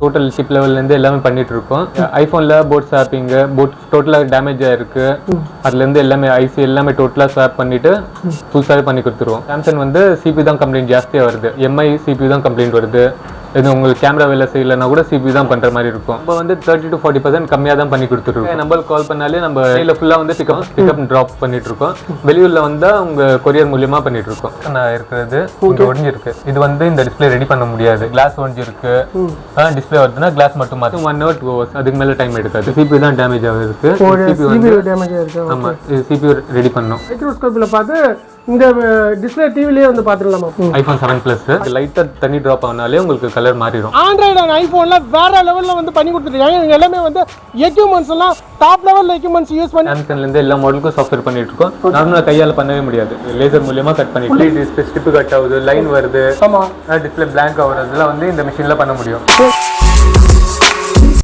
Total ship லெவல்லேருந்து எல்லாமே பண்ணிட்டு இருக்கோம் ஐஃபோனில் போட் ஸ்வாப்பிங்கு போட் டோட்டலாக டேமேஜ் ஆயிருக்கு. அதுலேருந்து எல்லாமே ஐசி எல்லாமே டோட்டலாக ஸ்வாப் பண்ணிட்டு புதுசாகவே பண்ணி கொடுத்துருவோம். சாம்சங் வந்து சிபி தான் கம்ப்ளைண்ட் ஜாஸ்தியாக வருது. எம்ஐ சிபி தான் கம்ப்ளைண்ட் வருது. இது உங்களுக்கு கேமரா வேலை செய்யலைன்னா கூட சிபி தான் பண்ணுற மாதிரி இருக்கும். நம்ம வந்து தேர்ட்டி டு ஃபார்ட்டி பர்சன்ட் கம்மியாக தான் பண்ணி கொடுத்துருக்கோம் நம்பருக்கு கால் பண்ணாலே நம்ம இதில் ஃபுல்லாக வந்து பிக்கப் பிக்கப் ட்ராப் பண்ணிட்டு இருக்கோம் வெளியூரில் வந்தால் உங்க கொரியர் மூலியமாக பண்ணிட்டு இருக்கோம் நான் இருக்கிறது ஒடிஞ்சிருக்கு. இது வந்து இந்த டிஸ்ப்ளே ரெடி பண்ண முடியாது. கிளாஸ் ஒடிஞ்சிருக்கு. டிஸ்ப்ளே வருதுன்னா கிளாஸ் மட்டும் மாற்றும் ஒன் ஹவர் டூ ஹவர்ஸ் அதுக்கு மேலே டைம் எடுக்காது. சிபி தான் டேமேஜ் ஆகுது. சிபி வந்து ஆமாம் சிபி ரெடி பண்ணோம் மைக்ரோஸ்கோப்பில் பார்த்து இந்த டிஸ்பிளே டிவிலேயே வந்து பார்த்துடலாமா ஐஃபோன் செவன் ப்ளஸ் லைட்டாக தண்ணி ட்ராப் ஆனாலே உங்களுக்கு கலர் மாறிடும். ஆண்ட்ராய்டு அண்ட் ஐஃபோனில் வேற லெவலில் வந்து பண்ணி கொடுத்துருக்காங்க. இவங்க எல்லாமே வந்து எக்யூப்மெண்ட்ஸ் எல்லாம் டாப் லெவல் எக்யூப்மெண்ட்ஸ் யூஸ் பண்ணி சாம்சங்லேருந்து எல்லா மாடலுக்கும் சாஃப்ட்வேர் பண்ணிட்டு இருக்கோம். நார்மலாக கையால் பண்ணவே முடியாது. லேசர் மூலியமா கட் பண்ணிட்டு டிஸ்பிளே ஸ்டிப்பு கட் ஆகுது லைன் வருது. ஆமாம் டிஸ்பிளே பிளாங்க் ஆகுறதுலாம் வந்து இந்த மிஷினில் பண்ண முடியும்.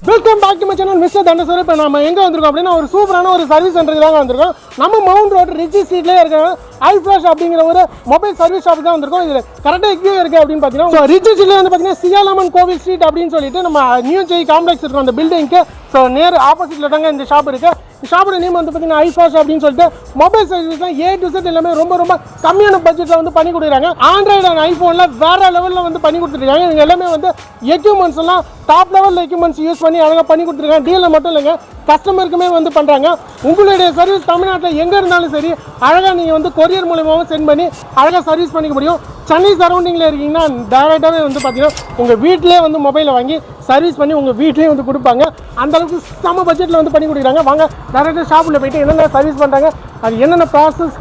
Welcome back to my channel mister தண்டசர் இப்போ நம்ம எங்கே வந்திருக்கோம் அப்படின்னா ஒரு சூப்பரான ஒரு சர்வீஸ் சென்டருக்கு தான் வந்திருக்கோம். நம்ம மவுண்ட் ரோட் ரிச்சி ஸ்ட்ரீட்லேயே இருக்கிற ஐ ஃப்ளாஷ் அப்படிங்கிற ஒரு மொபைல் சர்வீஸ் ஷாப் தான் வந்திருக்கோம். இதில் கரெக்டாக எங்கே இருக்குது அப்படின்னு பார்த்தீங்கன்னா ரிச்சி ஸ்ட்ரீட்ல வந்து பார்த்தீங்கன்னா சியாலமன் கோவில் ஸ்ட்ரீட் அப்படின்னு சொல்லிட்டு நம்ம நியூ ஜெய் காம்ப்ளெக்ஸ் இருக்கும் அந்த பில்டிங்க்கு ஸோ நேர் ஆப்போசிட்டில் தாங்க இந்த ஷாப் இருக்குது ஷாப்போட நேம் வந்து பார்த்தீங்கன்னா ஐஃபாஸ் அப்படின்னு சொல்லிட்டு மொபைல் சர்வீஸ்லாம் ஏ டு செட் எல்லாமே ரொம்ப ரொம்ப கம்மியான பட்ஜெட்டில் வந்து பண்ணி கொடுக்குறாங்க. ஆண்ட்ராய்டு அண்ட் ஐஃபோனில் வேற லெவலில் வந்து பண்ணி கொடுத்துருக்காங்க. இவங்க எல்லாமே வந்து எக்யூப்மெண்ட்ஸ் எல்லாம் டாப் லெவல் எக்யூப்மெண்ட்ஸ் யூஸ் பண்ணி அழகாக பண்ணி கொடுத்துருக்காங்க. டீலில் மட்டும் இல்லைங்க கஸ்டமருக்குமே வந்து பண்ணுறாங்க உங்களுடைய சர்வீஸ் தமிழ்நாட்டில் எங்கே இருந்தாலும் சரி அழகாக நீங்கள் வந்து கொரியர் மூலியமாகவும் சென்ட் பண்ணி அழகாக சர்வீஸ் பண்ணிக்க முடியும். சென்னை சரௌண்டிங்கில் இருக்கீங்கன்னா டேரெக்டாகவே வந்து பார்த்தீங்கன்னா உங்கள் வீட்டிலே வந்து மொபைலை வாங்கி சர்வீஸ் பண்ணி உங்கள் வீட்லேயே வந்து கொடுப்பாங்க. அந்தளவுக்கு செம பட்ஜெட்டில் வந்து பண்ணி கொடுக்குறாங்க. வாங்க டேரெக்டாக ஷாப்பில் போயிட்டு என்னென்ன சர்வீஸ் பண்ணுறாங்க அது என்னென்ன ப்ராசஸ்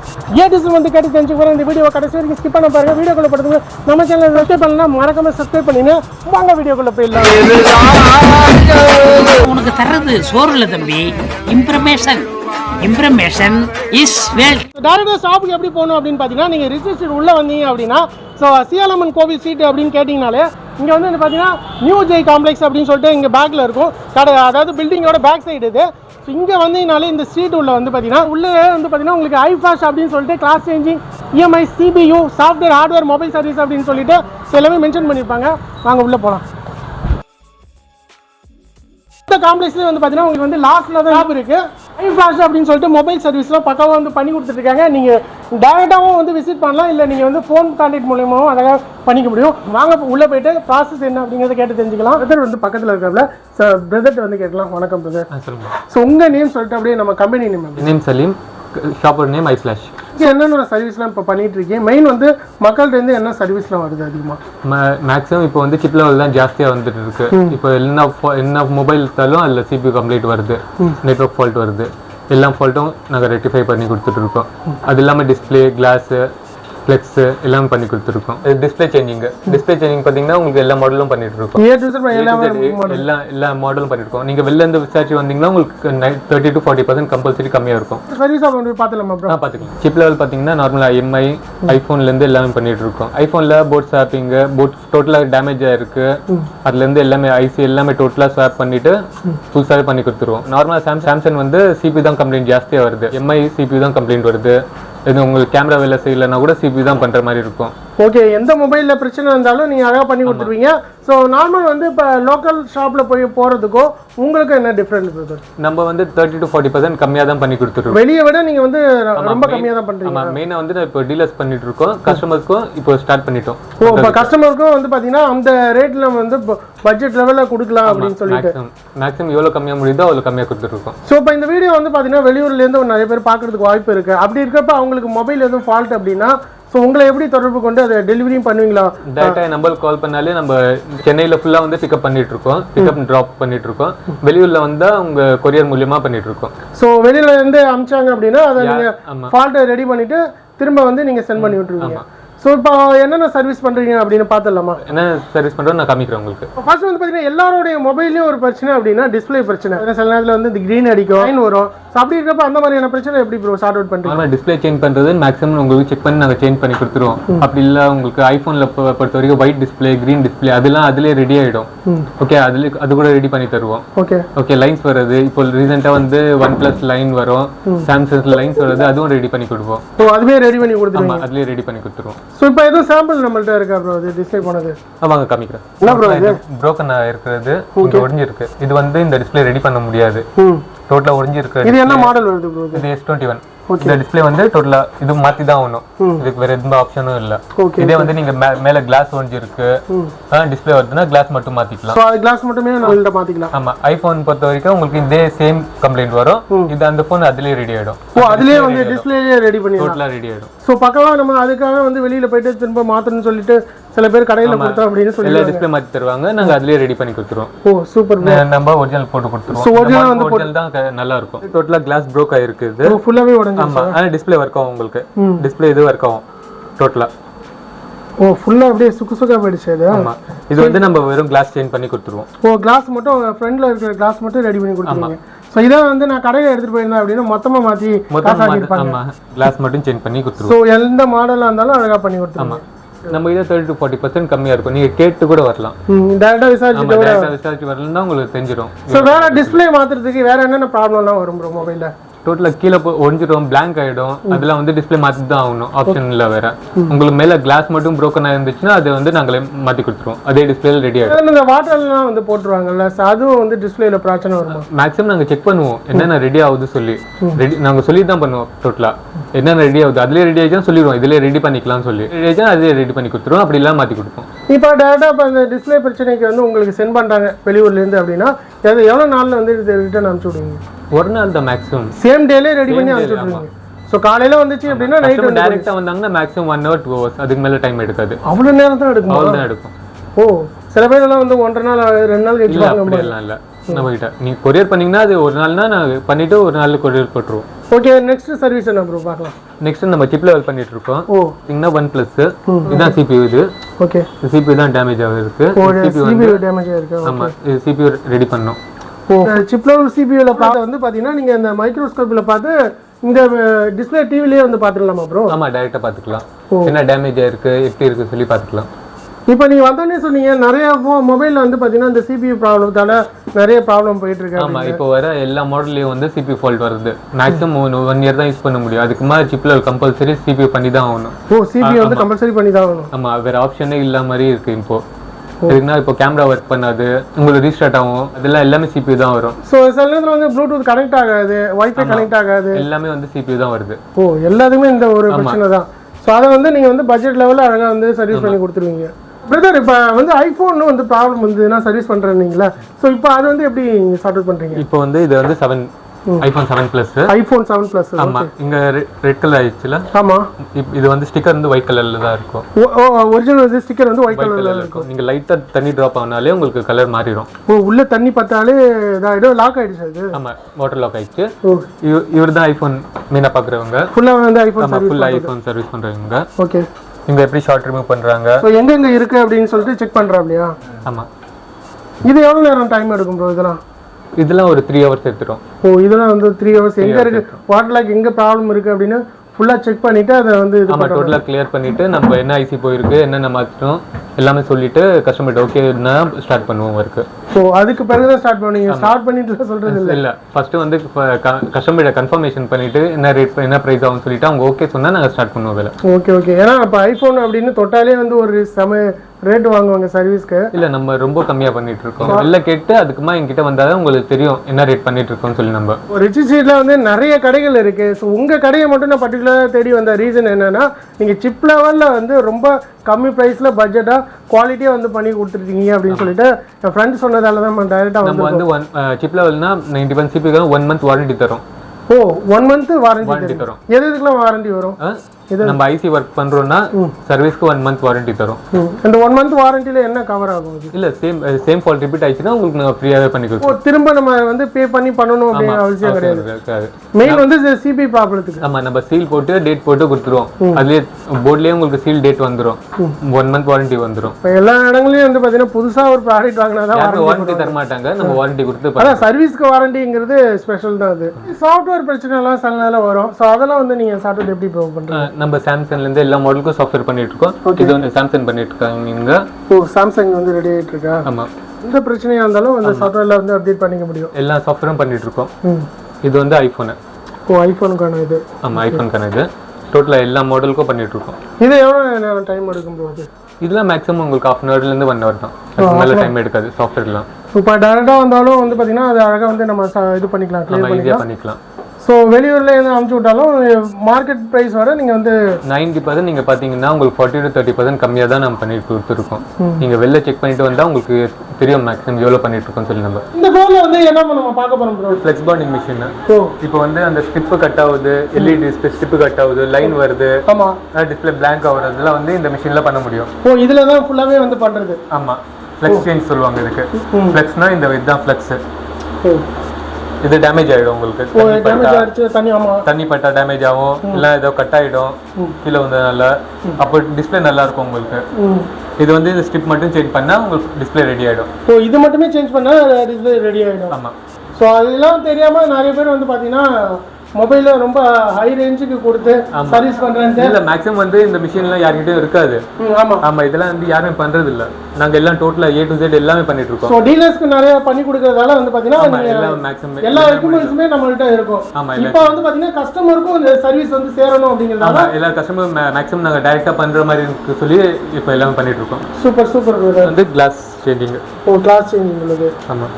ஏடிஸ் வந்து கேட்டு தெரிஞ்சு போகிறேன் இந்த வீடியோ கடைசி வரைக்கும் ஸ்கிப் பண்ண பாருங்க. வீடியோக்குள்ளே படுத்துங்க நம்ம சேனல் சப்ஸ்கிரைப் பண்ணலாம் மறக்காம சப்ஸ்கிரைப் பண்ணிங்க வாங்க வீடியோக்குள்ளே போயிடலாம். உனக்கு தர்றது சோறு இல்ல தம்பி. இம்ப்ரமேஷன் இம்ப்ரமேஷன் இஸ் வெல்த் டேரக்டாக ஷாப்புக்கு எப்படி போகணும் அப்படின்னு பார்த்தீங்கன்னா நீங்கள் ரிஜிஸ்டர் உள்ளே வந்தீங்க அப்படின்னா ஸோ சியாலம்மன் கோவில் சீட்டு அப்படின்னு கேட்டிங்கனாலே இங்கே வந்து பார்த்தீங்கன்னா நியூ ஜெய் காம்ப்ளெக்ஸ் அப்படின்னு சொல்லிட்டு இங்கே பேக்கில் இருக்கும். கடை அதாவது பில்டிங்கோட பேக் சைடு இது. இங்கே வந்தீங்கனாலே இந்த ஸ்ட்ரீட் உள்ள வந்து பார்த்தீங்கன்னா உள்ளே வந்து பார்த்தீங்கன்னா உங்களுக்கு ஐஃபாஷ் அப்படின்னு சொல்லிட்டு glass changing EMI CPU software hardware mobile service அப்படின்னு சொல்லிட்டு எல்லாமே மென்ஷன் பண்ணியிருப்பாங்க வாங்க உள்ளே போகலாம் இந்த காம்ப்ளெக்ஸ்லேயே வந்து பார்த்தீங்கன்னா உங்களுக்கு வந்து லாஸ்ட்டில் தான் ஷாப் ஃபிளாஷ் அப்படின்னு சொல்லிட்டு மொபைல் சர்வீஸ்லாம் பக்காவாக வந்து பண்ணி கொடுத்துருக்காங்க நீங்கள் டேரெக்டாகவும் வந்து விசிட் பண்ணலாம் இல்லை நீங்கள் வந்து ஃபோன் கான்டாக்ட் மூலியமாகவும் அழகாக பண்ணிக்க முடியும். வாங்க உள்ளே போயிட்டு ப்ராசஸ் என்ன அப்படிங்கிறத கேட்டு தெரிஞ்சுக்கலாம். பிரதர் வந்து பக்கத்தில் இருக்காப்ல. சார் பிரதர்ட்ட வந்து கேட்கலாம். வணக்கம் பிரதர் ஸோ உங்கள் நேம் சொல்லிட்டு அப்படியே நம்ம கம்பெனி நேம் நேம் சலீம். ஷாப்போட நேம் ஐ ஃப்ளாஷ் என்னென்ன சர்வீஸ்லாம் இப்போ பண்ணிட்டு இருக்கீங்க மெயின் வந்து மக்கள்கிட்ட இருந்து என்ன சர்வீஸ்லாம் வருது அதிகமாக மேக்ஸிமம் இப்போ வந்து சிப் லெவல் தான் ஜாஸ்தியாக வந்துட்டு இருக்கு இப்போ என்ன என்ன மொபைல் எடுத்தாலும் அதில் சிபி கம்ப்ளைண்ட் வருது. நெட்ஒர்க் ஃபால்ட் வருது. எல்லா ஃபால்ட்டும் நாங்கள் ரெக்டிஃபை பண்ணி கொடுத்துட்டு இருக்கோம் அது இல்லாமல் டிஸ்பிளே கிளாஸு ஃப்ளெக்ஸு எல்லாமே பண்ணி கொடுத்துருக்கோம். டிஸ்பிளே சேஞ்சிங் டிஸ்பிளே சேஞ்சிங் பார்த்தீங்கன்னா உங்களுக்கு எல்லா மாடலும் பண்ணிட்டு இருக்கோம் எல்லா எல்லா மாடலும் பண்ணிருக்கோம் நீங்க வெளில இருந்து விசாரிச்சு வந்தீங்கன்னா உங்களுக்கு thirty to forty percent compulsory கம்மியா இருக்கும். சர்வீஸாக வந்து பார்த்துலாமா ப்ரோ ஆ பார்த்துக்கலாம். சிப் லெவல் பார்த்தீங்கன்னா நார்மலாக எம்ஐ ஐஃபோன்லேருந்து எல்லாமே பண்ணிட்டு இருக்கோம் ஐஃபோனில் போட் ஸ்வாப்பிங்கு போட் டோட்டலாக டேமேஜ் ஆயிருக்கு. அதுலேருந்து எல்லாமே ஐசி எல்லாமே டோட்டலாக ஸ்வாப் பண்ணிட்டு புதுசாகவே பண்ணி கொடுத்துருவோம். நார்மலாக சாம் சாம்சங் வந்து சிபி தான் கம்ப்ளைண்ட் ஜாஸ்தியாக வருது. எம்ஐ சிபி தான் கம்ப்ளைண்ட் வருது. இது உங்களுக்கு கேமரா வேலை செய்யலைன்னா கூட சிபி தான் பண்ணுற மாதிரி இருக்கும். ஓகே எந்த மொபைலில் பிரச்சனை இருந்தாலும் நீங்கள் அழகாக பண்ணி கொடுத்துருவீங்க. ஸோ நார்மல் வந்து இப்போ லோக்கல் ஷாப்பில் போய் போகிறதுக்கோ உங்களுக்கு என்ன டிஃப்ரெண்ட் பிரதர் நம்ம வந்து தேர்ட்டி டு ஃபார்ட்டி பர்சன்ட் கம்மியாக தான் பண்ணி கொடுத்துருக்கோம். வெளியே விட நீங்கள் வந்து ரொம்ப கம்மியாக தான் பண்ணுறீங்க மெயினாக வந்து இப்போ டீலர்ஸ் பண்ணிட்டு இருக்கோம் கஸ்டமர்ஸ்க்கும் இப்போ ஸ்டார்ட் பண்ணிட்டோம். ஓ இப்போ கஸ்டமருக்கும் வந்து பார்த்தீங்கன்னா அந்த ரேட்டில் வந்து பட்ஜெட் லெவலில் கொடுக்கலாம் அப்படின்னு சொல்லிட்டு. மேக்ஸிமம் எவ்வளோ கம்மியாக முடியுதோ அவ்வளோ கம்மியாக கொடுத்துருக்கோம் ஸோ இப்போ இந்த வீடியோ வந்து பார்த்தீங்கன்னா வெளியூர்லேருந்து நிறைய பேர் பார்க்கறதுக்கு வாய்ப்பு இருக்குது அப்படி இருக்கப்ப அவங்களுக்கு மொபைல் எதுவும் ஃபால்ட் அப்படின்னா ஸோ உங்களை எப்படி தொடர்பு கொண்டு அதை டெலிவரியும் பண்ணுவீங்களா? டேரக்டாக நம்பருக்கு கால் பண்ணாலே நம்ம சென்னையில் ஃபுல்லாக வந்து பிக்கப் பண்ணிட்டு இருக்கோம் பிக்கப் ட்ராப் பண்ணிட்டு இருக்கோம் வெளியூரில் வந்தால் உங்க கொரியர் மூலியமா பண்ணிட்டு இருக்கோம் ஸோ வெளியில இருந்து அமிச்சாங்க அப்படின்னா அதை நீங்கள். ஃபால்ட்டை ரெடி பண்ணிட்டு திரும்ப வந்து நீங்கள் சென்ட் பண்ணி விட்டுருவீங்க. ஸோ இப்போ என்னென்ன சர்வீஸ் பண்ணுறீங்க அப்படின்னு பார்த்துடலாமா? என்ன சர்வீஸ் பண்ணுறோம் நான் காமிக்கிறேன் உங்களுக்கு. ஃபர்ஸ்ட் வந்து பார்த்தீங்கன்னா எல்லாருடைய மொபைல்லையும் ஒரு பிரச்சனை அப்படின்னா டிஸ்ப்ளே பிரச்சனை. சில நேரத்தில் வந்து இந்த க்ரீன் அடிக்கும் வரும். ஸோ அப்படி இருக்கப்ப அந்த மாதிரியான பிரச்சனை எப்படி ப்ரோ சார்ட் அவுட் பண்ணுறீங்க டிஸ்ப்ளே சேஞ்ச் பண்றது மேக்ஸிமம் உங்களுக்கு செக் பண்ணி நாங்க சேஞ்ச் பண்ணி கொடுத்துருவோம். அப்படி இல்ல உங்களுக்கு ஐபோன்ல பொறுத்த வரைக்கும் ஒயிட் டிஸ்ப்ளே கிரீன் டிஸ்ப்ளே அதெல்லாம் அதுலயே ரெடி ஆயிடும். ஓகே அதுல அது கூட ரெடி பண்ணி தருவோம். ஓகே ஓகே லைன்ஸ் வருது இப்போ ரீசெண்டா வந்து ஒன் பிளஸ் லைன் வரும் சாம்சங் லைன்ஸ் வருது அதுவும் ரெடி பண்ணி கொடுப்போம். ஸோ அதுவே ரெடி பண்ணி கொடுத்துருவீங்க? ஆமா அதுலயே ரெடி பண்ணி கொடுத்துருவோம். ஸோ இப்போ எதுவும் சாம்பிள் நம்மள்ட்ட இருக்கா ப்ரோ அது டிஸ்பிளே பண்ணது ஆ, வாங்க காமிக்கிறேன். என்ன ப்ரோ இது? புரோக்கன் இருக்கிறது. ஒடிஞ்சிருக்கு. இது வந்து இந்த டிஸ்ப்ளே ரெடி பண்ண முடியாது. ம் டோட்டலா ஒடிஞ்சிருக்கு இது என்ன மாடல் வருது ப்ரோ இது எஸ் டுவெண்ட்டி ஒன் இந்த டிஸ்ப்ளே வந்து டோட்டலா இது மாத்தி தான் ஆகணும் இதுக்கு வேற எந்த ஆப்ஷனும் இல்ல. ஓகே இதே வந்து நீங்க மேல கிளாஸ் ஒடிஞ்சிருக்கு டிஸ்ப்ளே வருதுன்னா கிளாஸ் மட்டும் மாத்திக்கலாம். அது கிளாஸ் மட்டுமே நம்மள்ட்ட மாற்றிக்கலாம் ஆமா ஐபோன் பொறுத்த வரைக்கும் உங்களுக்கு இதே சேம் கம்ப்ளைண்ட் வரும். இது அந்த போன் அதுலயே ரெடி ஆயிடும். ஓ அதுலேயே வந்து டிஸ்பிளேயே ரெடி பண்ணிடலாம். டோட்டலா ரெடி ஆயிடும். ஸோ பக்கமாக நம்ம அதுக்காக வந்து வெளியில போயிட்டு திரும்ப மாற்றணும்னு சொல்லிட்டு சில பேர் கடையில் கொடுத்தோம் அப்படின்னு சொல்லி டிஸ்ப்ளே மாத்தி தருவாங்க. நாங்க அதுலயே ரெடி பண்ணி கொடுத்துருவோம். ஓ சூப்பர் நம்ம ஒரிஜினல் போட்டு கொடுத்துருவோம். Original ஒரிஜினல் தான் நல்லா இருக்கும் டோட்டலா கிளாஸ் ப்ரோக் ப்ரோ ஃபுல்லாகவே உடஞ்சி ஆமா. ஆனா டிஸ்ப்ளே ஒர்க் ஆகும் உங்களுக்கு. டிஸ்ப்ளே இது ஒர்க் ஆகும். டோட்டலா ஓ ஃபுல்லாக அப்படியே சுக்கு சுக்கா போயிடுச்சு அது ஆமா. இது வந்து நம்ம வெறும் கிளாஸ் சேஞ்ச் பண்ணி கொடுத்துருவோம். ஓ கிளாஸ் மட்டும் ஃப்ரண்ட்ல இருக்கிற கிளாஸ் மட்டும் ரெடி பண்ணி கொடுத்துருவீங்க. ஸோ இதை வந்து நான் கடையில் எடுத்துட்டு போயிருந்தேன் அப்படின்னா மொத்தமாக மாற்றி மொத்தம் ஆமா. கிளாஸ் மட்டும் சேஞ்ச் பண்ணி கொடுத்துருவோம். ஸோ எந்த மாடலாக இருந்தாலும் அழகாக பண்ணி கொடுத்துருவோம் நம்ம இதை தேர்ட்டி டு ஃபார்ட்டி பர்சன்ட் கம்மியா இருக்கும். நீங்க கேட்டு கூட வரலாம். டேரெக்டாக விசாரிச்சுட்டு நம்ம டேரக்டா விசாரிச்சு வரலன்னா உங்களுக்கு தெரிஞ்சிடும் ஸோ வேற டிஸ்பிளே மாத்துறதுக்கு வேற என்னென்ன ப்ராப்ளம்லாம் வரும் ப்ரோ மொபைலில் டோட்டலா கீழே ஒடிஞ்சிடும் blank ஆயிடும். அதெல்லாம் வந்து டிஸ்ப்ளே மாத்தி தான் ஆகணும். ஆப்ஷன் இல்ல வேற. உங்களுக்கு மேல கிளாஸ் மட்டும் broken இருந்துச்சுன்னா அது வந்து நாங்களே மாத்தி கொடுத்துருவோம். அதே டிஸ்பிளேல ரெடி ஆயிடும். இந்த வாட்டர்லாம் வந்து போட்டுருவாங்கல்ல அதுவும் வந்து டிஸ்பிளேல பிரச்சனை வருமா? மேக்ஸிமம் நாங்க செக் பண்ணுவோம். என்னென்ன ரெடி ஆகுது சொல்லி. ரெடி நாங்க சொல்லி தான் பண்ணுவோம் டோட்டலா என்னென்ன ரெடி ஆகுது அதுலயே ரெடி ஆயிடுச்சுன்னா சொல்லிடுவோம். இதுலயே ரெடி பண்ணிக்கலாம்னு சொல்லி. ரெடி ஆயிடுச்சுன்னா அதுலயே ரெடி பண்ணி கொடுத்துருவோம். அப்படி இல்லாம மாத்தி கொடுப்போம். இப்போ டேரெக்டாக இப்போ இந்த டிஸ்பிளே பிரச்சனைக்கு வந்து உங்களுக்கு சென்ட் பண்ணுறாங்க வெளியூர்லேருந்து அப்படின்னா எது எவ்வளோ நாளில் வந்து இது ரிட்டர்ன் அனுப்பிச்சு விடுவீங்க? ஒரு நாள் தான் மேக்ஸிமம் சேம் டேலே ரெடி பண்ணி அனுப்பிச்சு விடுவீங்க ஸோ காலையில் வந்துச்சு அப்படின்னா நைட் கஸ்டமர் டேரெக்டா வந்தாங்கன்னா maximum one hour two hours அதுக்கு மேல டைம் எடுக்காது. அவ்வளோ நேரம் தான் எடுக்குமா? அவ்வளோ தான் எடுக்கும். ஓ. சில பேர் எல்லாம் வந்து ஒன்றரை நாள் ரெண்டு நாள் கழிச்சு இல்ல நம்ம கிட்ட நீங்க கொரியர் பண்ணீங்கன்னா அது ஒரு நாள்னா நாங்க பண்ணிட்டு ஒரு நாள்ல கொரியர் போட்டுருவோம். ஓகே நெக்ஸ்ட் சர்வீஸ் என்ன ப்ரோ பார்க்கலாம். நெக்ஸ்ட் நம்ம சிப் லெவல் பண்ணிட்டு இருக்கோம். ஓ. பார்த்தீங்கன்னா ஒன் பிளஸ் இதுதான் சிபியூ இது. ஓகே சிபியூ தான் டேமேஜ் சிபியூ சிபியூ டேமேஜ் இருக்கு. ஆமா இது சிபியூ ரெடி பண்ணோம். சிப் லெவல் சிபியூல பார்த்து வந்து பார்த்தீங்கன்னா நீங்கள் இந்த மைக்ரோஸ்கோப்பில் பார்த்து இந்த டிஸ்பிளே டிவிலேயே வந்து பார்த்துடலாமா ப்ரோ ஆமா டைரக்டா பாத்துக்கலாம் என்ன டேமேஜ் ஆயிருக்கு எப்படி இருக்கு சொல்லி பாத்துக்கலாம் இப்போ நீங்கள் வந்தோடனே சொன்னீங்க நிறைய மொபைலில் வந்து பார்த்தீங்கன்னா இந்த சிபியூ ப்ராப்ளத்தால நிறைய ப்ராப்ளம் போயிட்டு இருக்கு ஆமா இப்போ வர எல்லா மாடல்லையும் வந்து சிபியூ ஃபால்ட் வருது. மேக்ஸிமம் ஒன் இயர் தான் யூஸ் பண்ண முடியும். அதுக்கு மேலே சிப் லெவல் கம்பல்சரி சிபியூ பண்ணி தான் ஆகணும். ஓ சிபியூ வந்து கம்பல்சரி பண்ணி தான் ஆகணும். ஆமா வேற ஆப்ஷனே இல்ல மாதிரி இருக்கு இப்போ. எதுக்குன்னா இப்போ கேமரா ஒர்க் பண்ணாது உங்களுக்கு ரீஸ்டார்ட் ஆகும். அதெல்லாம் எல்லாமே சிபியூ தான் வரும். ஸோ சில நேரத்தில் வந்து ப்ளூடூத் கனெக்ட் ஆகாது வைஃபை கனெக்ட் ஆகாது. எல்லாமே வந்து சிபியூ தான் வருது. ஓ எல்லாத்துக்குமே இந்த ஒரு பிரச்சனை தான். ஸோ அதை வந்து நீங்கள் வந்து பட்ஜெட் லெவலில் அழகாக வந்து சர்வீஸ் பண்ணி கொடுத்துருவீங்க. பிரதர் இப்போ வந்து ஐஃபோன் வந்து ப்ராப்ளம் வந்ததுன்னா சர்வீஸ் பண்ணுறீங்களா ஸோ இப்போ அது வந்து எப்படி சார்ட் அவுட் பண்ணுறீங்க இப்போ வந்து இது வந்து seven iPhone seven plus iPhone seven plus ஆமா இங்க ரெட் கலர் ஆயிடுச்சுல? ஆமாம் இது வந்து ஸ்டிக்கர் வந்து ஒயிட் கலர்ல தான் இருக்கும். ஒரிஜினல் வந்து ஸ்டிக்கர் வந்து ஒயிட் கலரில் இருக்கும். நீங்க லைட்டா தண்ணி டிராப் ஆனாலே உங்களுக்கு கலர் மாறிடும். ஓ உள்ள தண்ணி பத்தாலே இதாகிடும் லாக் ஆகிடுச்சு அது. ஆமா வாட்டர் லாக் ஆயிடுச்சு. இவர் தான் ஐஃபோன் மெயினா பாக்குறவங்க ஃபுல்லாக வந்து ஐஃபோன் ஆமா ஃபுல் ஐஃபோன் சர்வீஸ் பண்றவங்க. ஓகே இங்க எப்படி ஷார்ட் ரிமூவ் பண்றாங்க? ஸோ எங்கெங்கே இருக்குது அப்படின்னு சொல்லிட்டு செக் பண்ணுறாப்லையா ஆமா. இது எவ்வளோ நேரம் டைம் எடுக்கும் ப்ரோ இதெல்லாம்? இதெல்லாம் ஒரு த்ரீ ஹவர்ஸ் எடுத்துரும். ஓ இதெல்லாம் வந்து த்ரீ ஹவர்ஸ் எங்கே இருக்குது வாட்டர் லாக் எங்கே ப்ராப்ளம் இருக்குது அப்படின்னு ஃபுல்லாக செக் பண்ணிவிட்டு அதை வந்து இது ஆமா டோட்டலா கிளியர் பண்ணிட்டு நம்ம என்ன ஐசி போயிருக்கு என்னென்ன மாத்திட்டோம் எல்லாமே சொல்லிட்டு கஸ்டமர்கிட்ட ஓகேன்னா ஸ்டார்ட் பண்ணுவோம் ஒர்க்கு ஸோ அதுக்கு பிறகு தான் ஸ்டார்ட் பண்ணுவீங்க ஸ்டார்ட் பண்ணிட்டு சொல்கிறது இல்லை. இல்ல ஃபர்ஸ்ட் வந்து கஸ்டமர்கிட்ட கன்ஃபர்மேஷன் பண்ணிட்டு என்ன ரேட் என்ன பிரைஸ் ஆகும்னு சொல்லிட்டு அவங்க ஓகே சொன்னா நாங்க ஸ்டார்ட் பண்ணுவோம் வேலை ஓகே ஓகே ஏன்னா இப்போ ஐஃபோன் அப்படின்னு தொட்டாலே வந்து ஒரு செம ரேட் வாங்குவாங்க சர்வீஸ்க்கு இல்ல நம்ம ரொம்ப கம்மியா பண்ணிட்டு இருக்கோம். வெளில கேட்டு அதுக்குமா என்கிட்ட வந்தாதான் உங்களுக்கு தெரியும் என்ன ரேட் பண்ணிட்டு இருக்கோம்னு சொல்லி நம்ம. ரிச்சி ஸ்ட்ரீட்ல வந்து நிறைய கடைகள் இருக்கு. ஸோ உங்க கடையை மட்டும் நான் பர்டிகுலராக தேடி வந்த ரீசன் என்னன்னா நீங்க சிப் லெவல்ல வந்து ரொம்ப கம்மி ப்ரைஸ்ல பட்ஜெட்டா குவாலிட்டியா வந்து பண்ணி கொடுத்துருக்கீங்க அப்படின்னு சொல்லிட்டு என் ஃப்ரெண்ட் சொன்னதால தான் நான் டைரக்டா நம்ம வந்து ஒன் சிப் லெவல்னா நைன்டி ஒன் சிபி ஒன் மந்த் வாரண்டி தரும் ஓ ஒன் மந்த் வாரண்டி தரும் எது எதுக்கெல்லாம் வாரண்டி வரும்? நம்ம ஐசி ஒர்க் பண்றோம்னா சர்வீஸ்க்கு ஒன் மந்த் வாரண்டி தரும். ம். இந்த ஒன் மந்த் வாரண்டியில் என்ன கவர் ஆகும் இல்ல சேம் சேம் ஃபால்ட் ரிப்பீட் ஆயிடுச்சுன்னா உங்களுக்கு நான் ஃப்ரீயாவே பண்ணி கொடுத்துருவோம். திரும்ப நம்ம வந்து பே பண்ணி பண்ணணும் அப்படிங்கிற அவசியம் கிடையாது. மெயின் வந்து சிபி ப்ராப்ளத்துக்கு ஆமா நம்ம சீல் போட்டு டேட் போட்டு கொடுத்துருவோம். அதுலயே போர்ட்லயே உங்களுக்கு சீல் டேட் வந்துரும். ஒன் மந்த் வாரண்டி வந்துரும். இப்போ எல்லா இடங்களையும் வந்து பார்த்தீங்கன்னா புதுசாக ஒரு ப்ராடக்ட் வாங்கினா தான் வாரண்டி தர மாட்டாங்க நம்ம வாரண்டி கொடுத்து அதான் சர்வீஸ்க்கு வாரண்டிங்கிறது ஸ்பெஷல் தான் அது. சாஃப்ட்வேர் பிரச்சனைலாம் சில நேரம் வரும். ஸோ அதெல்லாம் வந்து நீங்கள் சாஃப்ட்வேர் எப்படி ப்ரொவைட் பண்ணுறீங்க நம்ம சாம்சங்ல இருந்து எல்லா மாடலுக்கும் சாஃப்ட்வேர் பண்ணிட்டு இருக்கோம் இது வந்து சாம்சங் பண்ணிட்டு இருக்காங்க இங்க ஓ சாம்சங் வந்து ரெடி ஆகிட்டு இருக்கா ஆமா. எந்த பிரச்சனையாக இருந்தாலும் அந்த சாஃப்ட்வேரில் வந்து அப்டேட் பண்ணிக்க முடியும். எல்லா சாஃப்ட்வேரும் பண்ணிட்டு இருக்கோம் ம். இது வந்து ஐஃபோனு ஓ ஐஃபோனுக்கான இது. ஆமா ஐஃபோனுக்கான இது. டோட்டலாக எல்லா மாடலுக்கும் பண்ணிட்டு இருக்கோம் இது எவ்வளோ நேரம் டைம் எடுக்கும் போது இதெல்லாம் மேக்ஸிமம் உங்களுக்கு ஹாஃப் அன் ஹவர்லேருந்து ஒன் ஹவர் தான். அதுக்கு மேலே டைம் எடுக்காது சாஃப்ட்வேர்லாம் இப்போ டேரெக்டாக வந்தாலும் வந்து பார்த்தீங்கன்னா அது அழகாக வந்து நம்ம இது பண்ணிக்கலாம் நம்ம பண்ணிக்கலாம். ஈஸியாக பண்ணிக்கலாம். ஸோ வெளியூர்ல இருந்து அனுப்பிச்சு விட்டாலும் மார்க்கெட் ப்ரைஸ் வர நீங்கள் வந்து நைன்டி பர்சன்ட் நீங்கள் பார்த்தீங்கன்னா உங்களுக்கு ஃபார்ட்டி டு தேர்ட்டி பர்சன்ட் கம்மியாக தான் நம்ம பண்ணிட்டு கொடுத்துருக்கோம். நீங்கள் வெளில செக் பண்ணிட்டு வந்தால் உங்களுக்கு தெரியும் மேக்ஸிமம் எவ்வளோ பண்ணிட்டு இருக்கோம் சொல்லி நம்ம. இந்த ஃபோனில் வந்து என்ன நம்ம பார்க்க போகிறோம் ஃப்ளெக்ஸ் பாண்டிங் மிஷின் இப்போ வந்து அந்த ஸ்டிப்பு கட் ஆகுது எல்இடி டிஸ்பிளே ஸ்டிப்பு கட் ஆகுது லைன் வருது. ஆமாம் டிஸ்பிளே blank ஆகுறதுலாம் வந்து இந்த மிஷினில் பண்ண முடியும். ஓ இதில் தான் ஃபுல்லாகவே வந்து பண்ணுறது ஆமாம் ஃப்ளெக்ஸ் சேஞ்ச் சொல்லுவாங்க இதுக்கு. ஃப்ளெக்ஸ்னா இந்த இதுதான் ஃப்ளெக்ஸ் இது டேமேஜ் ஆகிடும் உங்களுக்கு. தண்ணி டேமேஜ் பட்டா ஆகிடுச்சு தண்ணி ஆமாம் தண்ணி பட்டா டேமேஜ் ஆகும். இல்லை ஏதோ கட் ஆகிடும் கீழே வந்ததுனால அப்போ டிஸ்பிளே நல்லா இருக்கும் உங்களுக்கு. இது வந்து இந்த ஸ்ட்ரிப் மட்டும் சேஞ்ச் பண்ணால் உங்களுக்கு டிஸ்பிளே ரெடி ஆகிடும் ஸோ இது மட்டுமே சேஞ்ச் பண்ணால் டிஸ்பிளே ரெடி ஆகிடும் ஆமாம் ஸோ அதெல்லாம் தெரியாமல் நிறைய பேர் வந்து பார்த்தீங்கன்னா மொபைலில் ரொம்ப ஹை ரேஞ்சுக்கு கொடுத்து சர்வீஸ் பண்ணுறேன்ட்டு இல்லை மேக்ஸிமம் வந்து இந்த மிஷின்லாம் யார்கிட்டயும் இருக்காது. ம் ஆமாம் ஆமாம் இதெல்லாம் வந்து யாருமே பண்ணுறது இல்லை நாங்கள் எல்லாம் டோட்டலாக ஏ டு Z எல்லாமே பண்ணிட்டு இருக்கோம். ஸோ டீலர்ஸ்க்கு நிறைய பண்ணி கொடுக்கறதால வந்து நீங்க எல்லாம் மேக்ஸிமம் எல்லா எக்யூப்மெண்ட்ஸுமே நம்மள்ட்ட இருக்கும். இல்லை இப்போ வந்து பார்த்தீங்கன்னா கஸ்டமருக்கும் இந்த சர்வீஸ் வந்து சேரணும் அப்படிங்கிறதால எல்லா கஸ்டமர் மேக்ஸிமம் நாங்கள் டைரெக்டாக பண்ணுற மாதிரி இருக்கு சொல்லி இப்போ எல்லாமே பண்ணிட்டு இருக்கோம். சூப்பர் சூப்பர் வந்து கிளாஸ் சேஞ்சிங் ஓ கிளாஸ் சேஞ்சிங் உள்ளது. ஆமாம்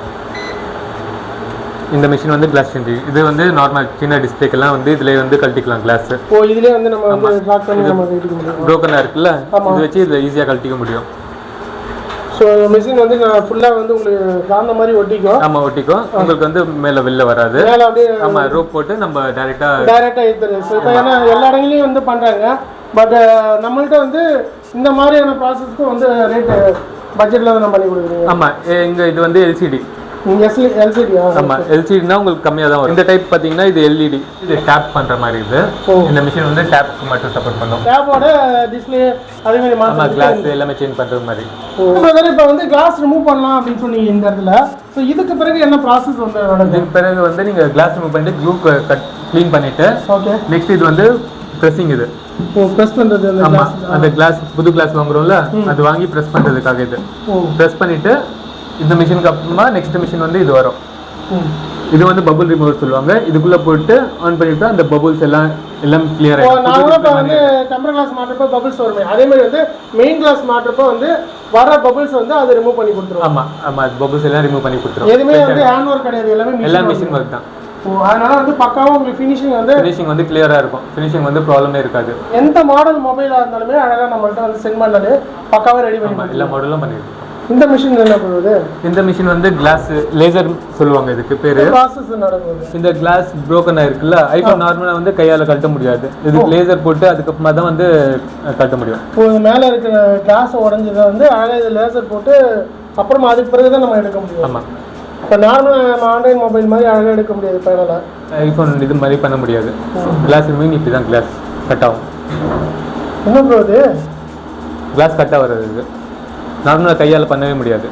இந்த மிஷின் வந்து கிளாஸ் சேஞ்சிங் இது வந்து நார்மல் சின்ன டிஸ்பிளேக்கெல்லாம் வந்து இதில் வந்து கழட்டிக்கலாம் கிளாஸ் ஓ இதுலேயே வந்து நம்ம வந்து ட்ராக் பண்ணி நம்ம ப்ரோக்கனாக இருக்குல்ல? இது வச்சு இதில் ஈஸியாக கழட்டிக்க முடியும். ஸோ மிஷின் வந்து நான் ஃபுல்லாக வந்து உங்களுக்கு காந்த மாதிரி ஒட்டிக்கும். ஆமாம் ஒட்டிக்கும். உங்களுக்கு வந்து மேலே வெளில வராது. மேலே அப்படியே ஆமாம் ரோப் போட்டு நம்ம டைரெக்டாக டைரெக்டாக எடுத்துரு ஸோ இப்போ ஏன்னா எல்லா இடங்களையும் வந்து பண்ணுறாங்க பட் நம்மள்ட்ட வந்து இந்த மாதிரியான ப்ராசஸ்க்கும் வந்து ரேட்டு பட்ஜெட்டில் தான் நம்ம பண்ணி கொடுக்குறீங்க. ஆமாம் எங்கள் இது வந்து எல்சிடி ஆமாம் எல்சிடினா உங்களுக்கு கம்மியாக தான் வரும். இந்த டைப் பார்த்தீங்கன்னா இது எல்இடி இது டேப் பண்ணுற மாதிரி இது. இந்த மிஷின் வந்து டேப்க்கு மட்டும் சப்போர்ட் பண்ணும். டேப்போட டிஸ்பிளே அதே மாதிரி ஆமாம் கிளாஸ் எல்லாமே சேஞ்ச் பண்ணுறது மாதிரி. இப்போ வந்து கிளாஸ் ரிமூவ் பண்ணலாம் அப்படின்னு சொன்னீங்க இந்த இடத்துல. ஸோ இதுக்கு பிறகு என்ன ப்ராசஸ் வந்து இதுக்கு பிறகு வந்து நீங்கள் கிளாஸ் ரிமூவ் பண்ணிட்டு க்ளூ கட் க்ளீன் பண்ணிவிட்டு ஓகே நெக்ஸ்ட் இது வந்து ப்ரெஸ்ஸிங் இது. ப்ரெஸ் பண்ணுறது அந்த கிளாஸ் அந்த கிளாஸ் புது கிளாஸ் வாங்குறோம்ல அது வாங்கி ப்ரெஸ் பண்றதுக்காக இது. ப்ரெஸ் பண்ணிட்டு இந்த மிஷினுக்கு அப்புறமா நெக்ஸ்ட் மிஷின் வந்து இது வரும். இது வந்து பபுள் ரிமூவர் சொல்லுவாங்க. இதுக்குள்ள போட்டு ஆன் பண்ணிட்டு அந்த பபுள்ஸ் எல்லாம் எல்லாம் கிளியர் ஆயிடும். நான் கூட இப்போ வந்து டெம்பர் கிளாஸ் மாட்டுறப்போ பபிள்ஸ் வருமே. அதே மாதிரி வந்து மெயின் கிளாஸ் மாட்டுறப்போ வந்து வர பபிள்ஸ் வந்து அதை ரிமூவ் பண்ணி கொடுத்துருவோம். ஆமா ஆமா பபுள்ஸ் எல்லாம் ரிமூவ் பண்ணி கொடுத்துரும். எதுவுமே வந்து ஹேண்ட் ஒர்க் கிடையாது. எல்லாமே எல்லா மிஷின் ஒர்க் தான். அதனால வந்து பக்காவும் உங்களுக்கு ஃபினிஷிங் வந்து ஃபினிஷிங் வந்து கிளியரா இருக்கும். ஃபினிஷிங் வந்து ப்ராப்ளமே இருக்காது. எந்த மாடல் மொபைலாக இருந்தாலுமே அழகாக நம்மள்ட்ட வந்து சென்ட் பண்ணாலே பக்காவாக ரெடி பண்ணி எல்லா மாடலும் பண்ணிருக்கோம். இந்த மிஷின் என்ன பண்ணுவது? இந்த மிஷின் வந்து கிளாஸ் லேசர் சொல்லுவாங்க இதுக்கு பேரு. ப்ராசஸ் நடக்குது. இந்த கிளாஸ் broken ஆயிருக்குல்ல? ஐஃபோன் நார்மலா வந்து கையால கழட்ட முடியாது. இதுக்கு லேசர் போட்டு அதுக்கப்புறமா தான் வந்து கழட்ட முடியும். இப்போ இது மேலே இருக்கிற கிளாஸை உடஞ்சதை வந்து அழகாக இது லேசர் போட்டு அப்புறமா அதுக்கு பிறகு தான் நம்ம எடுக்க முடியும். ஆமா. இப்போ நார்மல் நம்ம ஆண்ட்ராய்ட் மொபைல் மாதிரி அழகாக எடுக்க முடியாது ஃபைனலாக ஐஃபோன் இது மாதிரி பண்ண முடியாது. கிளாஸ் மீன் இப்படி தான் கிளாஸ் கட் ஆகும். என்ன ப்ரோ இது? கிளாஸ் கட் ஆகிறது இது. நார்மலாக கையால் பண்ணவே முடியாது.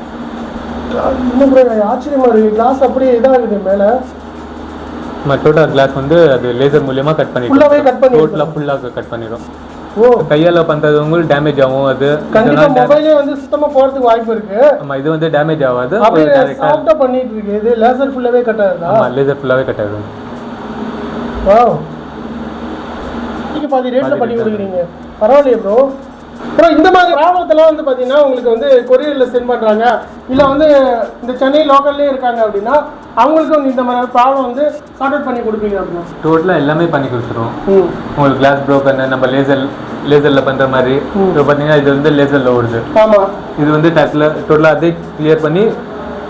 இன்னும் ப்ரோ எனக்கு ஆச்சரியமா இருக்கு. கிளாஸ் அப்படியே இதாகுது மேலே. டோட்டல் கிளாஸ் வந்து அது லேசர் மூலியமா கட் ஃபுல்லாகவே பண்ணிடும் கட் பண்ணி டோட்டலாக ஃபுல்லாக கட் பண்ணிடும் ஓ. கையால் பண்ணுறது உங்களுக்கு டேமேஜ் ஆகும் அது மொபைலே வந்து சுத்தமா போறதுக்கு வாய்ப்பு இருக்கு. ஆமா இது வந்து டேமேஜ் ஆகாது. அப்படியே டேரெக்டாக சாஃப்டா பண்ணிட்டு இருக்கு. இது லேசர் ஃபுல்லாவே கட் ஆகுதா? ஆமாம் லேசர் ஃபுல்லாகவே கட் ஆகிடும் வாவ் நீங்க பாதி ரேட்ல பண்ணி கொடுக்குறீங்க. பரவாயில்லையே ப்ரோ ப்ரோ இந்த மாதிரி ப்ராப்ளத்தெல்லாம் வந்து பார்த்தீங்கன்னா உங்களுக்கு வந்து கொரியரில் சென்ட் பண்ணுறாங்க இல்லை வந்து இந்த சென்னை லோக்கல்லே இருக்காங்க அப்படின்னா அவங்களுக்கு வந்து இந்த மாதிரி ப்ராப்ளம் வந்து சார்ட் அவுட் பண்ணி கொடுப்பீங்க அப்படின்னா? டோட்டலாக எல்லாமே பண்ணி கொடுத்துருவோம். உங்களுக்கு கிளாஸ் ப்ரோக்கன் நம்ம லேசர் லேசரில் பண்ணுற மாதிரி. இப்போ பார்த்தீங்கன்னா இது வந்து லேசரில் ஓடுது. ஆமாம் இது வந்து டச்சில் டோட்டலாக அதே கிளியர் பண்ணி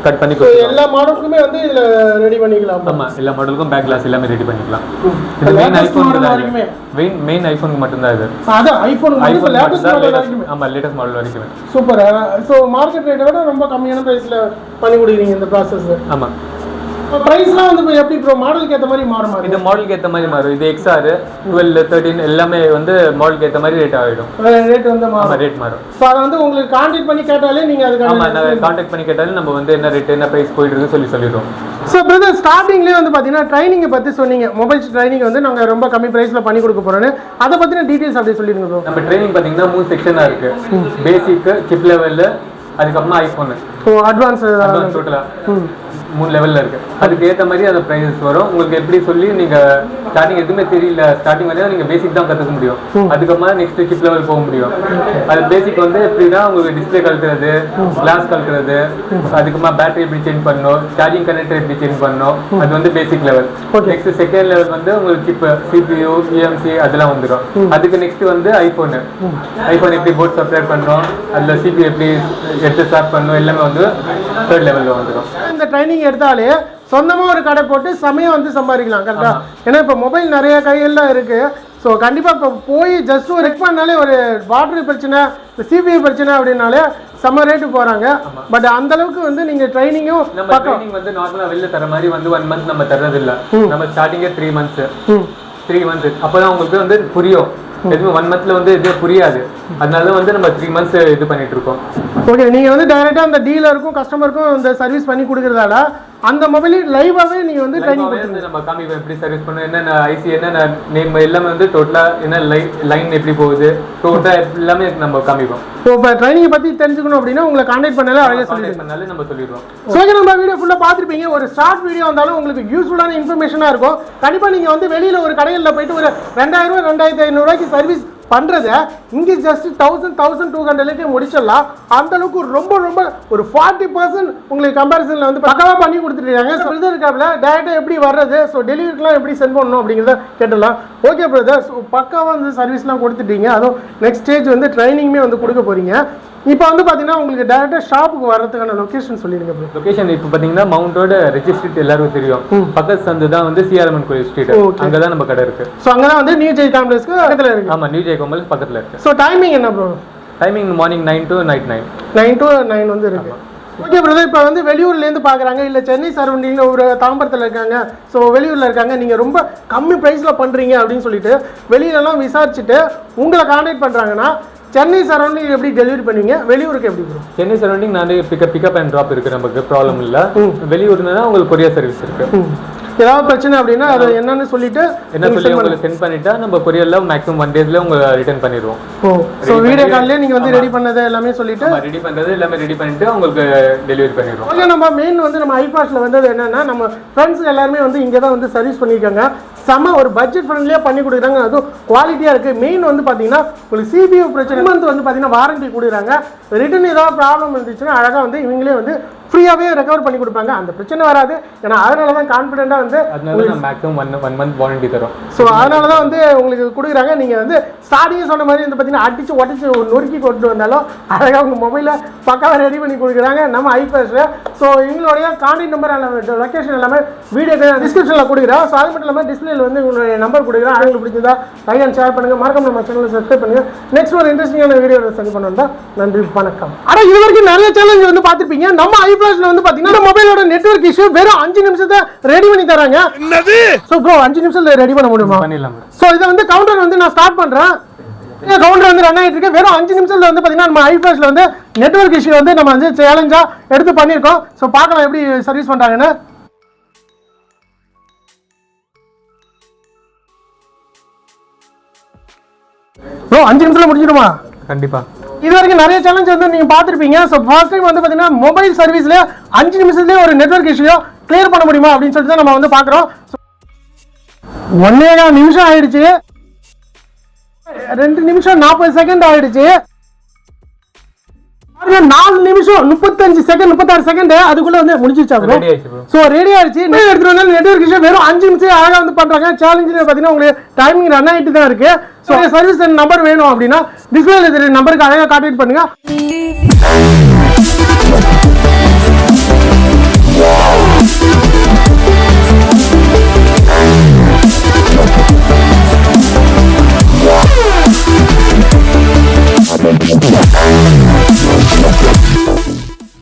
கட் பண்ணி எல்லா மாடலுக்குமே வந்து இதில் ரெடி பண்ணிக்கலாம் ஆமா எல்லா மாடலுக்கும் பேக் கிளாஸ் எல்லாமே ரெடி பண்ணிக்கலாம். இது latest மெயின் தான் வரைக்குமே. மெயின் மெயின் ஐஃபோனுக்கு மட்டும்தான் இது. அதான் ஐஃபோன் ஐஃபோன் லேட்டஸ்ட் வரைக்குமே. ஆமா லேட்டஸ்ட் மாடல் வரைக்கும். சூப்பர் ஸோ மார்க்கெட் ரேட்டை விட ரொம்ப கம்மியான ப்ரைஸில் பண்ணி கொடுக்குறீங்க இந்த ப்ராசஸ் ஆமா. ப்ரைஸ்லாம் வந்து இப்போ எப்படி ப்ரோ மாடலுக்கு ஏற்ற மாதிரி மாறுமா இது மாடலுக்கு ஏத்த மாதிரி மாறும். இது எக்ஸ்ஆர் டுவெல் தேர்ட்டின் எல்லாமே வந்து மாடலுக்கு ஏத்த மாதிரி ரேட் ஆகிடும் ரேட் வந்து மாறும். ரேட் மாறும். ஸோ அதை வந்து உங்களுக்கு கான்டாக்ட் பண்ணி கேட்டாலே நீங்கள் ஆமா அதுக்கான நான் கான்டாக்ட் பண்ணி கேட்டாலும் நம்ம வந்து என்ன ரேட் என்ன பிரைஸ் போயிட்டு இருக்கு சொல்லி சொல்லிடுவோம் ஸோ பிரதர் ஸ்டார்டிங்லேயே வந்து பார்த்தீங்கன்னா ட்ரைனிங்கை பற்றி சொன்னீங்க. மொபைல் ட்ரைனிங் வந்து நாங்கள் ரொம்ப கம்மி ப்ரைஸில் பண்ணி கொடுக்க போகிறோன்னு அதை பற்றின டீட்டெயில்ஸ் அப்படியே சொல்லிடுங்க நம்ம ட்ரைனிங் பாத்தீங்கன்னா மூணு செக்ஷனா இருக்கு. பேசிக் சிப் லெவல்ல அதுக்கப்புறமா ஐஃபோன் ஸோ அட்வான்ஸ் டோட்டலா மூணு லெவல்ல இருக்கு. அதுக்கு ஏத்த மாதிரி அந்த ப்ரைஸஸ் வரும். உங்களுக்கு எப்படி சொல்லி நீங்க ஸ்டார்டிங் எதுவுமே தெரியல. ஸ்டார்டிங் வரையும் நீங்க பேசிக் தான் கத்துக்க முடியும். அதுக்கப்புறமா நெக்ஸ்ட் சிப் லெவல் போக முடியும். அது பேசிக் வந்து எப்படின்னா உங்களுக்கு டிஸ்பிளே கழட்டுறது கிளாஸ் கழட்டுறது அதுக்கப்புறமா பேட்டரி எப்படி சேஞ்ச் பண்ணணும் சார்ஜிங் கனெக்டர் எப்படி சேஞ்ச் பண்ணணும் அது வந்து basic level next second level வந்து உங்களுக்கு சிப் சிபியூ இஎம்சி அதெல்லாம் வந்துடும் அதுக்கு நெக்ஸ்ட் வந்து ஐபோன் ஐபோன் எப்படி போர்ட் சப்ளை பண்ணணும் அதுல சிபி எப்படி எடுத்து ஸ்டார்ட் பண்ணணும் எல்லாமே வந்து தேர்ட் லெவல்ல வந்துடும் இந்த ட்ரைனிங் எடுத்தாலே சொந்தமா ஒரு கடை போட்டு சமயம் வந்து சம்பாதிக்கலாம் கரெக்டா ஏன்னா இப்போ மொபைல் நிறைய கைகள்ல இருக்கு. ஸோ கண்டிப்பா இப்போ போய் ஜஸ்ட் ஒரு ரெக் பண்ணாலே ஒரு வாட்டர் பிரச்சனை சிபிஐ பிரச்சனை அப்படின்னாலே செம்ம ரேட்டு போறாங்க. பட் அந்த அளவுக்கு வந்து நீங்க ட்ரைனிங்கும் நம்ம ட்ரைனிங் வந்து நார்மலா வெளில தர மாதிரி வந்து ஒன் மந்த் நம்ம தர்றது இல்ல நம்ம ஸ்டார்டிங்கே த்ரீ மந்த்ஸ் த்ரீ மந்த்ஸ் அப்பதான் உங்களுக்கு வந்து புரியும். எதுவும் ஒன் மந்த்ல வந்து இது புரியாது. அதனால வந்து நம்ம த்ரீ மந்த்ஸ் இது பண்ணிட்டு இருக்கோம். ஓகே நீங்க வந்து டைரக்டா அந்த டீலருக்கும் கஸ்டமருக்கும் இந்த சர்வீஸ் பண்ணி கொடுக்கறதால அந்த மொபைல் லைவாவே நீங்க வந்து ட்ரைனிங் வந்து நம்ம காமிப்போம் எப்படி சர்வீஸ் பண்ணணும் என்னென்ன ஐசி என்னென்ன நேம் எல்லாமே வந்து டோட்டலா என்ன லைன் எப்படி போகுது டோட்டலா எல்லாமே நம்ம காமிப்போம் ஸோ இப்போ ட்ரைனிங்கை பத்தி தெரிஞ்சுக்கணும் அப்படின்னா உங்களை கான்டாக்ட் பண்ணல அழகாக சொல்லி பண்ணாலே நம்ம சொல்லிடுவோம் ஓகே நம்ம வீடியோ ஃபுல்லாக பார்த்துருப்பீங்க. ஒரு ஷார்ட் வீடியோ வந்தாலும் உங்களுக்கு யூஸ்ஃபுல்லான இன்ஃபர்மேஷனாக இருக்கும். கண்டிப்பாக நீங்கள் வந்து வெளியில் ஒரு கடையில் போயிட்டு ஒரு ரெண்டாயிரம் ரூபாய் ரெண்டாயிரத்தி ஐநூறுரூவாய்க்கு சர்வீஸ் பண்ணுறத இங்கே ஜஸ்ட் தௌசண்ட் தௌசண்ட் டூ ஹண்ட்ரட்லேயே முடிச்சிடலாம். அந்த அளவுக்கு ரொம்ப ரொம்ப ஒரு ஃபார்ட்டி பர்சன்ட் உங்களுக்கு கம்பேரிசனில் வந்து பக்காவாக பண்ணி கொடுத்துருக்காங்க. ஸோ இது இருக்காப்புல டேரெக்டாக எப்படி வர்றது? ஸோ டெலிவரிக்கெலாம் எப்படி சென்ட் பண்ணணும் அப்படிங்கிறத கேட்டலாம் ஓகே பிரதர் ஸோ பக்காவாக வந்து சர்வீஸ்லாம் கொடுத்துட்டீங்க. அதுவும் நெக்ஸ்ட் ஸ்டேஜ் வந்து ட்ரைனிங்குமே வந்து கொடுக்க போகிறீங்க இப்போ வந்து பார்த்தீங்கன்னா உங்களுக்கு டேரெக்டாக ஷாப்புக்கு வர்றதுக்கான லொக்கேஷன் சொல்லிடுங்க bro. லொகேஷன் இப்போ பாத்தீங்கன்னா மவுண்ட் ரோடு ரெஜி ஸ்ட்ரீட் எல்லாருக்கும் தெரியும். பக்கத்து சந்து தான் வந்து சிஆர்எம்என் கோயில் ஸ்ட்ரீட் Okay. அங்கதான் நம்ம கடை இருக்கு. ஸோ அங்கே தான் வந்து நியூ ஜெய் காம்ப்ளெக்ஸ்க்கு பக்கத்தில் இருக்கு. ஆமா நியூ ஜெய் கோமல் பக்கத்துல இருக்கு. ஸோ டைமிங் என்ன bro timing morning nine to night nine nine to nine வந்து இருக்கு. ஓகே பிரதர் இப்போ வந்து வெளியூர்லேருந்து பார்க்குறாங்க இல்லை சென்னை சரௌண்டிங்கில் ஒரு தாம்பரத்தில் இருக்காங்க. ஸோ வெளியூரில் இருக்காங்க. நீங்கள் ரொம்ப கம்மி ப்ரைஸில் பண்ணுறீங்க அப்படின்னு சொல்லிட்டு வெளியிலலாம் விசாரிச்சுட்டு உங்களை காண்டாக்ட் பண்ணுறாங்கன்னா சென்னை சரௌண்டிங் எப்படி டெலிவரி பண்ணுவீங்க வெளியூருக்கு எப்படி ப்ரோ சென்னை சரௌண்டிங் நானே பிக்கப் பிக்கப் அண்ட் ட்ராப் இருக்கு நமக்கு ப்ராப்ளம் இல்ல. வெளியூர்னா உங்களுக்கு கொரியர் சர்வீஸ் இருக்கு. ஏதாவது பிரச்சனை அப்படின்னா அதை என்னன்னு சொல்லிட்டு என்ன சொல்லி உங்களுக்கு சென்ட் பண்ணிட்டா நம்ம கொரியர்ல மேக்ஸிமம் ஒன் டேஸ்ல உங்க ரிட்டர்ன் பண்ணிடுவோம். ஓ ஸோ வீடியோ கால்லேயே நீங்கள் வந்து ரெடி பண்ணதை எல்லாமே சொல்லிட்டு ரெடி பண்றது எல்லாமே ரெடி பண்ணிட்டு உங்களுக்கு டெலிவரி பண்ணிடுவோம். ஓகே நம்ம மெயின் வந்து நம்ம ஐபாஸ்ல வந்தது என்னன்னா நம்ம ஃப்ரெண்ட்ஸ் எல்லாருமே வந்து இங்கே தான் வந்து சர்வீஸ் பண்ணியிருக்காங்க. செம ஒரு பட்ஜெட் ஃப்ரெண்ட்லியாக பண்ணி கொடுக்குறாங்க. அதுவும் குவாலிட்டியாக இருக்குது மெயின் வந்து பார்த்தீங்கன்னா உங்களுக்கு சிபியூ பிரச்சனை மந்த் வந்து பார்த்தீங்கன்னா வாரண்டி கொடுக்குறாங்க. ரிட்டன் ஏதாவது ப்ராப்ளம் இருந்துச்சுன்னா அழகாக வந்து இவங்களே வந்து ஃப்ரீயாகவே ரெக்கவர் பண்ணி கொடுப்பாங்க. அந்த பிரச்சனை வராது. ஏன்னா அதனால தான் கான்ஃபிடென்ட்டாக வந்து maximum one one month warranty தரோம். ஸோ அதனால தான் வந்து உங்களுக்கு கொடுக்குறாங்க. நீங்கள் வந்து ஸ்டார்டிங்கே சொன்ன மாதிரி வந்து பார்த்தீங்கன்னா அடிச்சு உடச்சி நொறுக்கி கொண்டு வந்தாலும் அழகாக உங்கள் மொபைலில் பக்காவாக ரெடி பண்ணி கொடுக்குறாங்க. நம்ம ஐபேஸில் ஸோ எங்களுடைய கான்டாக்ட் நம்பர் லொக்கேஷன் எல்லாமே வீடியோ டிஸ்கிரிப்ஷனில் கொடுக்குறோம். ஸோ அது மட்டும் இல்லாமல் டிஸ்பிளேல வந்து உங்களுடைய நம்பர் கொடுக்குறோம். அவங்களுக்கு பிடிச்சதா லைக் அண்ட் ஷேர் பண்ணுங்கள் மறக்காம நம்ம சேனலை சப்ஸ்கிரைப் பண்ணுங்கள் நெக்ஸ்ட் ஒரு இன்ட்ரெஸ்டிங்கான வீடியோ சென்ட் பண்ணுவோம் நன்றி வணக்கம். ஆனால் இது வரைக்கும் நிறைய சேலஞ்ச் வந்து பார்த்துருப்பீங்க. நம்ம ஐபிஎஸ்ல வந்து பார்த்தீங்கன்னா மொபைலோட நெட்வொர்க் இஷ்யூ வெறும் அஞ்சு நிமிஷத்தை ரெடி பண்ணி தராங்க. என்னது? ஸோ ப்ரோ அஞ்சு நிமிஷத்துல ரெடி பண்ண முடியுமா? பண்ணிடலாம். ஸோ இதை வந்து கவுண்டர் வந்து நான் ஸ்டார்ட் பண்றேன். கவுண்டர் வந்து ரன் ஆகிட்டு இருக்கு. வெறும் அஞ்சு நிமிஷத்துல வந்து பார்த்தீங்கன்னா நம்ம ஐபிஎஸ்ல வந்து நெட்வொர்க் இஷ்யூ வந்து நம்ம வந்து சேலஞ்சா எடுத்து பண்ணியிருக்கோம். ஸோ பார்க்கலாம் எப்படி சர்வீஸ் பண்றாங்கன்னு. ப்ரோ அஞ்சு நிமிஷத்துல முடிச்சிடுமா கண்டிப்பா. இது வரைக்கும் நிறைய சேலஞ்ச் வந்து நீங்க பார்த்துருப்பீங்க. ஸோ ஃபர்ஸ்ட் டைம் வந்து பார்த்தீங்கன்னா மொபைல் சர்வீஸ்ல அஞ்சு நிமிஷத்துலேயே ஒரு நெட்வொர்க் இஷ்யூ கிளியர் பண்ண முடியுமா அப்படின்னு சொல்லிட்டு தான் நம்ம வந்து பார்க்குறோம். ஒன்னே நிமிஷம் ஆயிடுச்சு. ரெண்டு நிமிஷம் நாற்பது செகண்ட் ஆயிடுச்சு. நாலு நிமிஷம் முப்பத்தஞ்சு செகண்ட் முப்பத்தாறு செகண்ட் அதுக்குள்ள வந்து முடிஞ்சிருச்சா ப்ரோ ஸோ ரெடி ஆயிடுச்சு. நெட் எடுத்துட்டு நெட்ஒர்க் இஷ்யூ வெறும் அஞ்சு நிமிஷம் அழகாக வந்து பண்ணுறாங்க சேலஞ்சு பார்த்தீங்கன்னா உங்களுக்கு டைமிங் ரன் ஆயிட்டு தான் இருக்கு. ஸோ சர்வீஸ் நம்பர் வேணும் அப்படின்னா டிஸ்பிளேல தெரிய நம்பருக்கு அழகாக காண்டக்ட் பண்ணுங்க. Yeah.